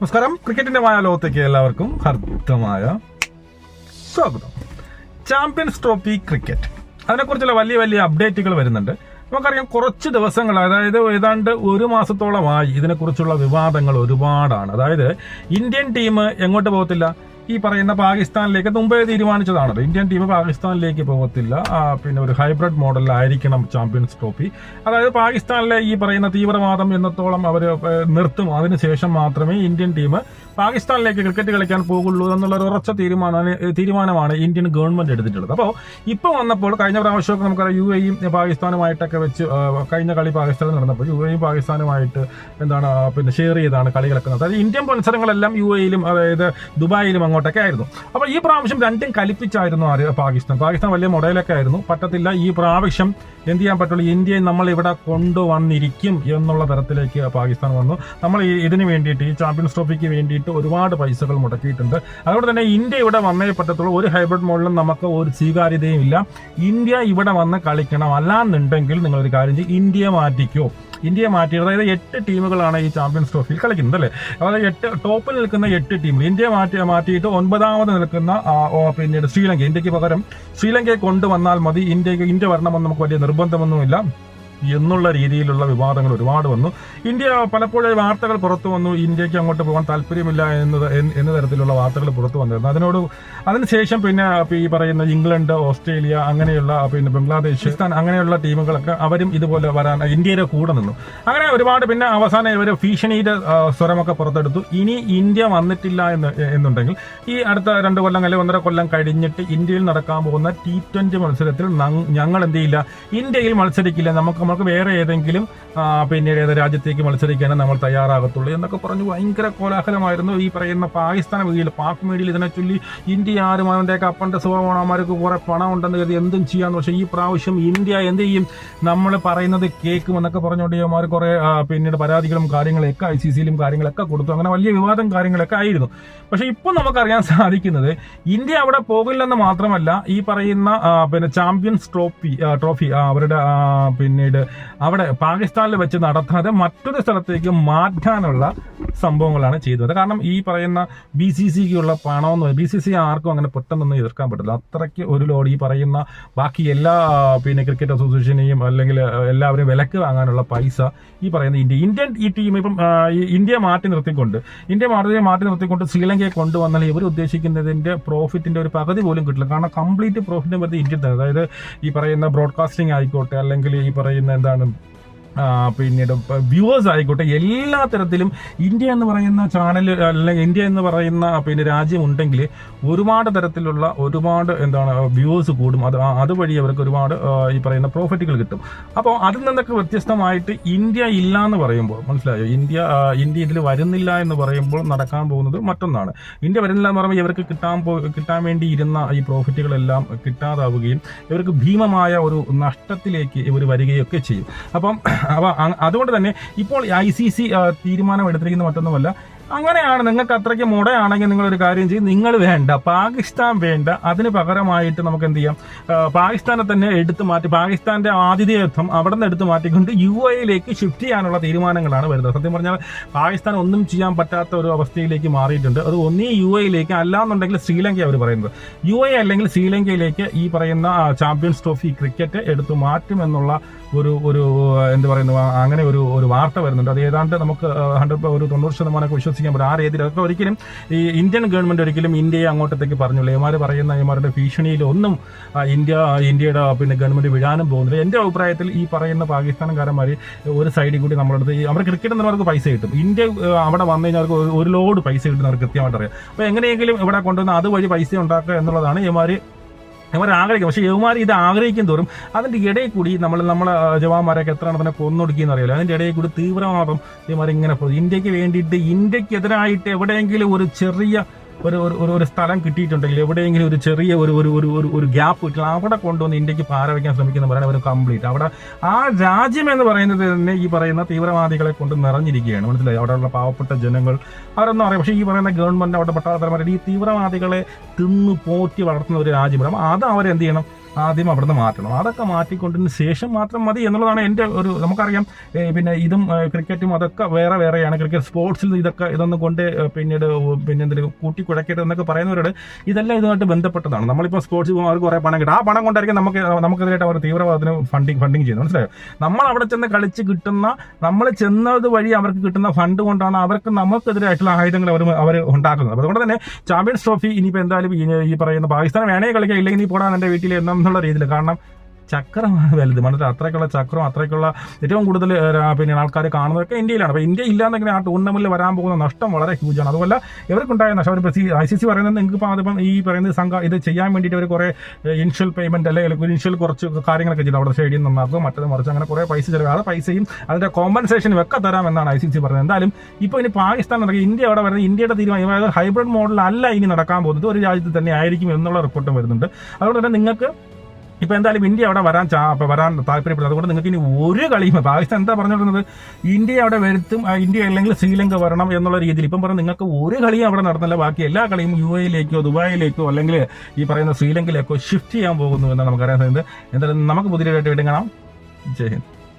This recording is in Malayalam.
നമസ്കാരം. ക്രിക്കറ്റിന്റെ മായ ലോകത്തേക്ക് എല്ലാവർക്കും ഹർദ്ദമായ സ്വാഗതം. ചാമ്പ്യൻസ് ട്രോഫി ക്രിക്കറ്റ് അതിനെക്കുറിച്ചുള്ള വലിയ വലിയ അപ്ഡേറ്റുകൾ വരുന്നുണ്ട്. നമുക്കറിയാം കുറച്ച് ദിവസങ്ങൾ അതായത് ഏതാണ്ട് ഒരു മാസത്തോളമായി ഇതിനെക്കുറിച്ചുള്ള വിവാദങ്ങൾ ഒരുപാടാണ്. അതായത് ഇന്ത്യൻ ടീം എങ്ങോട്ട് പോകത്തില്ല? ഈ പറയുന്ന പാകിസ്ഥാനിലേക്ക് മുമ്പേ തീരുമാനിച്ചതാണല്ലോ. ഇന്ത്യൻ ടീം പാകിസ്ഥാനിലേക്ക് പോകത്തില്ല. പിന്നെ ഒരു ഹൈബ്രിഡ് മോഡലിലായിരിക്കണം ചാമ്പ്യൻസ് ട്രോഫി. അതായത് പാകിസ്ഥാനിലെ ഈ പറയുന്ന തീവ്രവാദം എന്നത്തോളം അവർ നിർത്തും. അതിനുശേഷം മാത്രമേ ഇന്ത്യൻ ടീം പാകിസ്ഥാനിലേക്ക് ക്രിക്കറ്റ് കളിക്കാൻ പോകുള്ളൂ എന്നുള്ള ഒരു ഉറച്ച തീരുമാന തീരുമാനമാണ് ഇന്ത്യൻ ഗവൺമെന്റ് എടുത്തിട്ടുള്ളത്. അപ്പോൾ ഇപ്പോൾ വന്നപ്പോൾ കഴിഞ്ഞ പ്രാവശ്യമൊക്കെ നമുക്കറിയാം യു എയും പാകിസ്ഥാനുമായിട്ടൊക്കെ വെച്ച് കഴിഞ്ഞ കളി പാകിസ്ഥാനിൽ നടന്നപ്പോൾ യു എയും പാകിസ്ഥാനുമായിട്ട് എന്താണ് പിന്നെ ഷെയർ ചെയ്താണ് കളി കളിക്കുന്നത് അതായത് ഇന്ത്യൻ മത്സരങ്ങളെല്ലാം യു എയിലും അതായത് ദുബായിലും അങ്ങോട്ടൊക്കെ ആയിരുന്നു. അപ്പോൾ ഈ പ്രാവശ്യം രണ്ടും കലിപ്പിച്ചായിരുന്നു ആര്? പാകിസ്ഥാൻ. പാകിസ്ഥാൻ വലിയ മൊഡലൊക്കെ ആയിരുന്നു. പറ്റത്തില്ല ഈ പ്രാവശ്യം എന്ത് ചെയ്യാൻ പറ്റുള്ളൂ? ഇന്ത്യയെ നമ്മൾ ഇവിടെ കൊണ്ടുവന്നിരിക്കും എന്നുള്ള തരത്തിലേക്ക് പാകിസ്ഥാൻ വന്നു. നമ്മൾ ഇതിന് വേണ്ടിയിട്ട് ഈ ചാമ്പ്യൻസ് ട്രോഫിക്ക് വേണ്ടിയിട്ട് ഒരുപാട് പൈസകൾ മുടക്കിയിട്ടുണ്ട്. അതുകൊണ്ട് തന്നെ ഇന്ത്യ ഇവിടെ വന്നേ പറ്റത്തുള്ളൂ. ഒരു ഹൈബ്രിഡ് മോഡലും നമുക്ക് ഒരു സ്വീകാര്യതയും ഇല്ല. ഇന്ത്യ ഇവിടെ വന്ന് കളിക്കണം. അല്ലാന്നുണ്ടെങ്കിൽ നിങ്ങളൊരു കാര്യം ചെയ്യും. ഇന്ത്യയെ മാറ്റിക്കോ. ഇന്ത്യയെ മാറ്റി അതായത് എട്ട് ടീമുകളാണ് ഈ ചാമ്പ്യൻസ് ട്രോഫിയിൽ കളിക്കുന്നത് അല്ലേ? അതായത് എട്ട് ടോപ്പിൽ നിൽക്കുന്ന എട്ട് ടീമുകൾ. ഇന്ത്യയെ മാറ്റി മാറ്റിയിട്ട് ഒൻപതാമത് നിൽക്കുന്ന പിന്നീട് ശ്രീലങ്ക ഇന്ത്യയ്ക്ക് പകരം ശ്രീലങ്കയെ കൊണ്ടുവന്നാൽ മതി. ഇന്ത്യയ്ക്ക് ഇന്ത്യ വരണമെന്ന് നമുക്ക് വലിയ നിർബന്ധമൊന്നുമില്ല. എന്നുള്ള രീതിയിലുള്ള വിവാദങ്ങൾ ഒരുപാട് വന്നു. ഇന്ത്യ പലപ്പോഴും വാർത്തകൾ പുറത്തു വന്നു. ഇന്ത്യയ്ക്ക് അങ്ങോട്ട് പോകാൻ താല്പര്യമില്ല എന്ന് എന്ന തരത്തിലുള്ള വാർത്തകൾ പുറത്തു വന്നിരുന്നു. അതിനോട് അതിനുശേഷം പിന്നെ ഈ പറയുന്ന ഇംഗ്ലണ്ട് ഓസ്ട്രേലിയ അങ്ങനെയുള്ള പിന്നെ ബംഗ്ലാദേശ് പാകിസ്ഥാൻ അങ്ങനെയുള്ള ടീമുകളൊക്കെ അവരും ഇതുപോലെ വരാൻ ഇന്ത്യയുടെ കൂടെ നിന്നു. അങ്ങനെ ഒരുപാട് പിന്നെ അവസാനം ഇവർ ഭീഷണിയുടെ സ്വരമൊക്കെ പുറത്തെടുത്തു. ഇനി ഇന്ത്യ വന്നിട്ടില്ല എന്ന് എന്നുണ്ടെങ്കിൽ ഈ അടുത്ത രണ്ട് കൊല്ലം അല്ലെങ്കിൽ ഒന്നര കൊല്ലം കഴിഞ്ഞിട്ട് ഇന്ത്യയിൽ നടക്കാൻ പോകുന്ന ടി ട്വന്റി മത്സരത്തിൽ ഞങ്ങൾ എന്ത് ചെയ്യില്ല? ഇന്ത്യയിൽ മത്സരിക്കില്ല. നമുക്ക് നമുക്ക് വേറെ ഏതെങ്കിലും പിന്നീട് ഏത് രാജ്യത്തേക്ക് മത്സരിക്കാനേ നമ്മൾ തയ്യാറാകത്തുള്ളൂ എന്നൊക്കെ പറഞ്ഞു ഭയങ്കര കോലാഹലമായിരുന്നു ഈ പറയുന്ന പാകിസ്ഥാൻ മീഡിയയിൽ പാക് മീഡിയയിൽ ഇതിനെ ചൊല്ലി ഇന്ത്യ ആരും അവന്റെയൊക്കെ അപ്പന്റെ സുഖമാണമാർക്ക് കുറെ പണം ഉണ്ടെന്ന് കരുതി എന്തും ചെയ്യാന്ന് പക്ഷേ ഈ പ്രാവശ്യം ഇന്ത്യ എന്ത് ചെയ്യും? നമ്മൾ പറയുന്നത് കേൾക്കും എന്നൊക്കെ പറഞ്ഞുകൊണ്ട് ഇവന്മാർ കുറേ പിന്നീട് പരാതികളും കാര്യങ്ങളൊക്കെ ഐ സി സിയിലും കാര്യങ്ങളൊക്കെ കൊടുത്തു. അങ്ങനെ വലിയ വിവാദം കാര്യങ്ങളൊക്കെ ആയിരുന്നു. പക്ഷേ ഇപ്പോൾ നമുക്കറിയാൻ സാധിക്കുന്നത് ഇന്ത്യ അവിടെ പോകില്ലെന്ന് മാത്രമല്ല ഈ പറയുന്ന പിന്നെ ചാമ്പ്യൻസ് ട്രോഫി ട്രോഫി അവരുടെ ആ, പിന്നീട് അവിടെ പാകിസ്ഥാനിൽ വെച്ച് നടത്താതെ മറ്റൊരു സ്ഥലത്തേക്ക് മാറ്റാനുള്ള സംഭവങ്ങളാണ് ചെയ്തത്. കാരണം ഈ പറയുന്ന ബി സി സിക്കുള്ള പണമെന്ന് ബി സി സി ആർക്കും അങ്ങനെ പെട്ടെന്നൊന്നും എതിർക്കാൻ പറ്റില്ല അത്രയ്ക്ക് ഒരു ലോഡ് ഈ പറയുന്ന ബാക്കി എല്ലാ പിന്നെ ക്രിക്കറ്റ് അസോസിയേഷനെയും അല്ലെങ്കിൽ എല്ലാവരും വിലക്ക് വാങ്ങാനുള്ള പൈസ ഈ പറയുന്ന ഇന്ത്യ ഇന്ത്യൻ ഈ ടീം ഇപ്പം ഇന്ത്യ മാറ്റി നിർത്തിക്കൊണ്ട് ഇന്ത്യ മാറിയെ മാറ്റി നിർത്തിക്കൊണ്ട് ശ്രീലങ്കയെ കൊണ്ടുവന്നാൽ ഇവർ ഉദ്ദേശിക്കുന്നതിന്റെ പ്രോഫിറ്റിന്റെ ഒരു പകുതി പോലും കിട്ടില്ല. കാരണം കംപ്ലീറ്റ് പ്രോഫിറ്റ് വരുന്നത് ഇന്ത്യൻ തന്നെ. അതായത് ഈ പറയുന്ന ബ്രോഡ്കാസ്റ്റിംഗ് ആയിക്കോട്ടെ അല്ലെങ്കിൽ ഈ പറയുന്ന എന്താണ് പിന്നീട് വ്യൂവേഴ്സ് ആയിക്കോട്ടെ എല്ലാ തരത്തിലും ഇന്ത്യ എന്ന് പറയുന്ന ചാനൽ അല്ലെങ്കിൽ ഇന്ത്യ എന്ന് പറയുന്ന പിന്നെ രാജ്യം ഉണ്ടെങ്കിൽ ഒരുപാട് തരത്തിലുള്ള ഒരുപാട് എന്താണ് വ്യൂവേഴ്സ് കൂടും. അത് അതുവഴി അവർക്ക് ഒരുപാട് ഈ പറയുന്ന പ്രോഫിറ്റുകൾ കിട്ടും. അപ്പോൾ അതിൽ നിന്നൊക്കെ വ്യത്യസ്തമായിട്ട് ഇന്ത്യ ഇല്ല എന്ന് പറയുമ്പോൾ മനസ്സിലായോ? ഇന്ത്യ ഇന്ത്യ ഇതിൽ വരുന്നില്ല എന്ന് പറയുമ്പോൾ നടക്കാൻ പോകുന്നത് മറ്റൊന്നാണ്. ഇന്ത്യ വരുന്നില്ല എന്ന് പറയുമ്പോൾ ഇവർക്ക് കിട്ടാൻ പോ കിട്ടാൻ വേണ്ടി ഇരുന്ന ഈ പ്രോഫിറ്റുകളെല്ലാം കിട്ടാതാവുകയും ഇവർക്ക് ഭീമമായ ഒരു നഷ്ടത്തിലേക്ക് ഇവർ വരികയൊക്കെ ചെയ്യും. അപ്പം അപ്പൊ അ- അതുകൊണ്ട് തന്നെ ഇപ്പോൾ ഐ സി സി തീരുമാനം എടുത്തിരിക്കുന്ന മറ്റൊന്നുമല്ല. അങ്ങനെയാണ് നിങ്ങൾക്ക് അത്രയ്ക്ക് മുടയാണെങ്കിൽ നിങ്ങൾ ഒരു കാര്യം ചെയ്യും. നിങ്ങൾ വേണ്ട പാകിസ്ഥാൻ വേണ്ട. അതിന് പകരമായിട്ട് നമുക്ക് എന്ത് ചെയ്യാം? പാകിസ്ഥാനെ തന്നെ എടുത്തു മാറ്റി പാകിസ്ഥാന്റെ ആതിഥേയത്വം അവിടെ നിന്ന് എടുത്തു മാറ്റിക്കൊണ്ട് യു എയിലേക്ക് ഷിഫ്റ്റ് ചെയ്യാനുള്ള തീരുമാനങ്ങളാണ് വരുന്നത്. സത്യം പറഞ്ഞാൽ പാകിസ്ഥാൻ ഒന്നും ചെയ്യാൻ പറ്റാത്ത ഒരു അവസ്ഥയിലേക്ക് മാറിയിട്ടുണ്ട്. അത് ഒന്നേ യു എയിലേക്ക് അല്ലാന്നുണ്ടെങ്കിൽ ശ്രീലങ്ക അവർ പറയുന്നത്. യു എ അല്ലെങ്കിൽ ശ്രീലങ്കയിലേക്ക് ഈ പറയുന്ന ചാമ്പ്യൻസ് ട്രോഫി ക്രിക്കറ്റ് എടുത്തു മാറ്റുമെന്നുള്ള ഒരു ഒരു എന്ത് പറയുന്നു അങ്ങനെ ഒരു ഒരു വാർത്ത വരുന്നുണ്ട്. അത് ഏതാണ്ട് നമുക്ക് ഹൺഡ്രഡ് ഒരു തൊണ്ണൂറ് ശതമാനമൊക്കെ വിശ്വസിക്കാൻ പറ്റും. ആ രീതിയിൽ അതൊക്കെ ഒരിക്കലും ഈ ഇന്ത്യൻ ഗവൺമെന്റ് ഒരിക്കലും ഇന്ത്യയെ അങ്ങോട്ടത്തേക്ക് പറഞ്ഞില്ല ഇമാർ പറയുന്ന ഇമാരുടെ ഭീഷണിയിലൊന്നും ഇന്ത്യ ഇന്ത്യയുടെ പിന്നെ ഗവൺമെന്റ് വിഴാനും പോകുന്നില്ല. എന്റെ അഭിപ്രായത്തിൽ ഈ പറയുന്ന പാകിസ്ഥാൻകാരന്മാർ ഒരു സൈഡിൽ കൂടി നമ്മളടുത്ത് അവർ ക്രിക്കറ്റ് എന്നവർക്ക് പൈസ കിട്ടും. ഇന്ത്യ അവിടെ വന്നു കഴിഞ്ഞാൽ അവർക്ക് ഒരു- ഒരു ലോഡ് പൈസ കിട്ടുന്നവർ കൃത്യമായിട്ട് അറിയാം. അപ്പോൾ എങ്ങനെയെങ്കിലും ഇവിടെ കൊണ്ടുവന്ന് അതുവഴി പൈസ ഉണ്ടാക്കുക എന്നുള്ളതാണ് ഇമാർ ഇവർ ആഗ്രഹിക്കും. പക്ഷേ യവമാരി ഇത് ആഗ്രഹിക്കും തോറും അതിന്റെ ഇടയിൽ കൂടി നമ്മൾ നമ്മളെ ജവാന്മാരൊക്കെ എത്ര തന്നെ കൊന്നൊടുക്കിയെന്ന് അറിയില്ല. അതിന്റെ ഇടയിൽ കൂടി തീവ്രവാദം ഇവന്മാർ ഇങ്ങനെ ഇന്ത്യയ്ക്ക് വേണ്ടിയിട്ട് ഇന്ത്യക്കെതിരായിട്ട് എവിടെയെങ്കിലും ഒരു ചെറിയ ഒരു ഒരു ഒരു- ഒരു സ്ഥലം കിട്ടിയിട്ടുണ്ടെങ്കിൽ എവിടെയെങ്കിലും ഒരു ചെറിയ ഒരു ഒരു ഒരു ഒരു ഒരു ഗ്യാപ്പ് കിട്ടില്ല അവിടെ കൊണ്ടുവന്ന് ഇന്ത്യയ്ക്ക് പാര വയ്ക്കാൻ ശ്രമിക്കുന്നവരാണ് അവർ കംപ്ലീറ്റ് അവിടെ ആ രാജ്യം എന്ന് പറയുന്നത് തന്നെ ഈ പറയുന്ന തീവ്രവാദികളെ കൊണ്ട് നിറഞ്ഞിരിക്കുകയാണ്. മനസ്സിലായി? അവിടെയുള്ള പാവപ്പെട്ട ജനങ്ങൾ. അവരൊന്നും അറിയാം. പക്ഷേ ഈ പറയുന്ന ഗവൺമെന്റ് അവിടെ പട്ടാളത്തലമാരുടെ ഈ തീവ്രവാദികളെ തിന്നു പോറ്റി വളർത്തുന്ന ഒരു രാജ്യം. അത് അവരെന്ത് ചെയ്യണം? ആദ്യം അവിടുന്ന് മാറ്റണം. അതൊക്കെ മാറ്റിക്കൊണ്ടതിന് ശേഷം മാത്രം മതി എന്നുള്ളതാണ് എന്റെ ഒരു നമുക്കറിയാം പിന്നെ ഇതും ക്രിക്കറ്റും അതൊക്കെ വേറെ വേറെയാണ്. ക്രിക്കറ്റ് സ്പോർട്സിൽ ഇതൊക്കെ ഇതൊന്നും കൊണ്ട് പിന്നീട് പിന്നെ എന്തെങ്കിലും കൂട്ടി കുഴക്കരുത് എന്നൊക്കെ പറയുന്നവരോട് ഇതെല്ലാം ഇതുമായിട്ട് ബന്ധപ്പെട്ടതാണ്. നമ്മളിപ്പോൾ സ്പോർട്സ് പോകുമ്പോൾ അവർ കുറേ പണം കിട്ടും. ആ പണം കൊണ്ടായിരിക്കും നമുക്ക് നമുക്കെതിരായിട്ട് അവർ തീവ്രവാദത്തിന് ഫണ്ടിങ് ഫണ്ടിങ് ചെയ്യുന്നത്. മനസ്സിലായോ? നമ്മൾ അവിടെ ചെന്ന് കളിച്ച് കിട്ടുന്ന നമ്മൾ ചെന്നത് വഴി അവർക്ക് കിട്ടുന്ന ഫണ്ട് കൊണ്ടാണ് അവർക്ക് നമുക്കെതിരായിട്ടുള്ള ആയുധങ്ങൾ അവർ അവർ ഉണ്ടാക്കുന്നത്. അതുകൊണ്ട് തന്നെ ചാമ്പ്യൻസ് ട്രോഫി ഇനിയിപ്പോൾ എന്തായാലും ഈ പറയുന്ന പാകിസ്ഥാൻ വേണേ കളിക്കുക ഇല്ലെങ്കിൽ നീ പോടാൻ എന്റെ വീട്ടിൽ എന്നുള്ള രീതിയിൽ. കാരണം ചക്രമാണ് വലുത്. മനസ്സിൽ അത്രയ്ക്കുള്ള ചക്രം അത്രയ്ക്കുള്ള ഏറ്റവും കൂടുതൽ പിന്നെ ആൾക്കാർ കാണുന്നതൊക്കെ ഇന്ത്യയിലാണ്. അപ്പോൾ ഇന്ത്യ ഇല്ലാന്നെങ്കിൽ ആ ടൂർണമെന്റിൽ വരാൻ പോകുന്ന നഷ്ടം വളരെ ഹ്യൂജാണ് അതുപോലെ ഇവർക്കുണ്ടായ നഷ്ടം അവർ ഇപ്പോൾ ഐ സി സി പറയുന്നത് നിങ്ങൾക്ക് ഇപ്പോൾ അതിപ്പം ഈ പറയുന്ന സംഘ ഇത് ചെയ്യാൻ വേണ്ടിയിട്ട് അവർ കുറേ ഇൻഷ്യൽ പേയ്മെന്റ് അല്ലെങ്കിൽ ഇൻഷ്യൽ കുറച്ച് കാര്യങ്ങളൊക്കെ ചെയ്തു. അവിടെ സ്റ്റേഡിയം നന്നാക്കും മറ്റത് മറിച്ച് അങ്ങനെ കുറേ പൈസ ചെലവ്. ആ പൈസയും അതിന്റെ കോമ്പൻസേഷനും ഒക്കെ തരാമെന്നാണ് ഐ സി സി പറയുന്നത്. എന്തായാലും ഇപ്പോൾ ഇനി പാകിസ്ഥാൻ നടക്കുക ഇന്ത്യ അവിടെ വരുന്നത് ഇന്ത്യയുടെ തീരുമാനം അതായത് ഹൈബ്രിഡ് മോഡലല്ല ഇനി നടക്കാൻ പോകുന്നത്. ഒരു രാജ്യത്ത് തന്നെ ആയിരിക്കും എന്നുള്ള റിപ്പോർട്ടും വരുന്നുണ്ട്. അതുകൊണ്ട് തന്നെ നിങ്ങൾക്ക് ഇപ്പൊ എന്തായാലും ഇന്ത്യ അവിടെ വരാൻ വരാൻ താല്പര്യപ്പെടുന്നത് അതുകൊണ്ട് നിങ്ങൾക്ക് ഇനി ഒരു കളിയും പാകിസ്ഥാൻ എന്താ പറഞ്ഞിരുന്നത് ഇന്ത്യ അവിടെ വരുത്തും ഇന്ത്യ അല്ലെങ്കിൽ ശ്രീലങ്ക വരണം എന്നുള്ള രീതിയിൽ. ഇപ്പം പറഞ്ഞ നിങ്ങൾക്ക് ഒരു കളിയും അവിടെ നടന്നില്ല. ബാക്കി എല്ലാ കളിയും യു എയിലേക്കോ ദുബായിലേക്കോ അല്ലെങ്കിൽ ഈ പറയുന്ന ശ്രീലങ്കയിലേക്കോ ഷിഫ്റ്റ് ചെയ്യാൻ പോകുന്നു എന്നാണ് നമുക്കറിയാൻ സാധിക്കുന്നത്. എന്തായാലും നമുക്ക് പുതിയതായിട്ട് വീണ്ടും കാണാം. ജയ് ഹിന്ദ്.